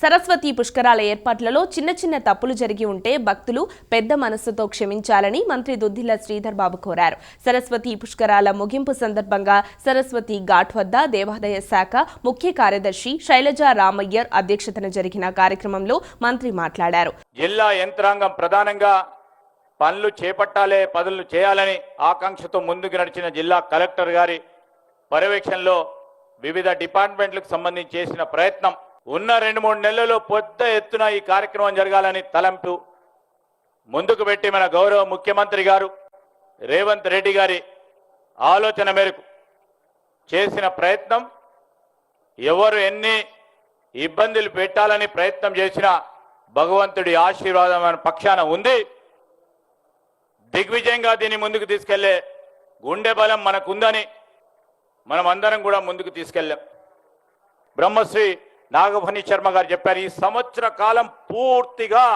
సరస్వతి పుష్కరాల ఏర్పాట్లలో చిన్న చిన్న తప్పులు జరిగి ఉంటే భక్తులు పెద్ద మనస్సుతో క్షమించాలని మంత్రి దుద్దిల్ల శ్రీధర్ బాబు కోరారు. సరస్వతి పుష్కరాల ముగింపు సందర్భంగా సరస్వతి ఘాట్ వద్ద దేవాదాయ శాఖ ముఖ్య కార్యదర్శి శైలజ రామయ్యర్ అధ్యక్షతన జరిగిన కార్యక్రమంలో మంత్రి మాట్లాడారు. జిల్లా యంత్రాంగం ప్రధానంగా పనులు చేపట్టాలే పనులు చేయాలని ఆకాంక్షతో ముందుకు నడిచిన జిల్లా కలెక్టర్ గారి పర్యవేక్షణలో వివిధ డిపార్ట్మెంట్లకు సంబంధించి చేసిన ప్రయత్నం ఉన్న రెండు మూడు నెలల్లో పెద్ద ఎత్తున ఈ కార్యక్రమం జరగాలని తలంపు ముందుకు పెట్టి మన గౌరవ ముఖ్యమంత్రి గారు రేవంత్ రెడ్డి గారి ఆలోచన మేరకు చేసిన ప్రయత్నం ఎవరు ఎన్ని ఇబ్బందులు పెట్టాలని ప్రయత్నం చేసినా భగవంతుడి ఆశీర్వాదం అనే పక్షాన ఉంది. దిగ్విజయంగా దీన్ని ముందుకు తీసుకెళ్ళే గుండె బలం మనకుందని మనం అందరం కూడా ముందుకు తీసుకెళ్ళాం. బ్రహ్మశ్రీ నాగభని శర్మ గారు చెప్పారు ఈ సంవత్సర కాలం పూర్తిగా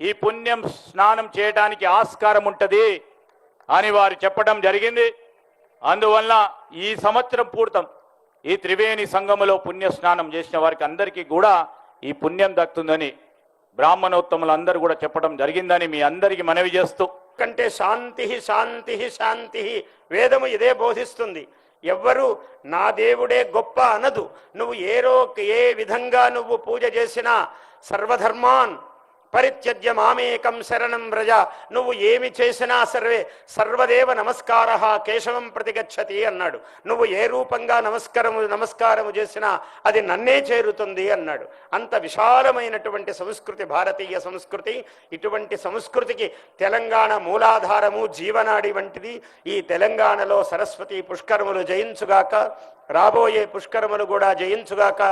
ఈ పుణ్యం స్నానం చేయడానికి ఆస్కారం ఉంటుంది అని వారు చెప్పడం జరిగింది. అందువల్ల ఈ సంవత్సరం పూర్తం ఈ త్రివేణి సంగములో పుణ్య స్నానం చేసిన వారికి అందరికీ కూడా ఈ పుణ్యం దక్కుతుందని బ్రాహ్మణోత్తములు అందరూ కూడా చెప్పడం జరిగిందని మీ అందరికీ మనవి చేస్తూ కంటే శాంతి శాంతి శాంతి వేదము ఇదే బోధిస్తుంది. ఎవ్వరు నా దేవుడే గొప్ప అనదు. నువ్వు ఏ రో ఏ విధంగా నువ్వు పూజ చేసినా సర్వధర్మాన్ పరిత్యజ్య మామేకం శరణం వ్రజ. నువ్వు ఏమి చేసినా సర్వే సర్వదేవ నమస్కార కేశవం ప్రతిగచ్చతి అన్నాడు. నువ్వు ఏ రూపంగా నమస్కారము నమస్కారము చేసినా అది నన్నే చేరుతుంది అన్నాడు. అంత విశాలమైనటువంటి సంస్కృతి భారతీయ సంస్కృతి. ఇటువంటి సంస్కృతికి తెలంగాణ మూలాధారము జీవనాడి వంటిది. ఈ తెలంగాణలో సరస్వతి పుష్కరములు జయించుగాక రాబోయే పుష్కరములు కూడా జయించుగాక.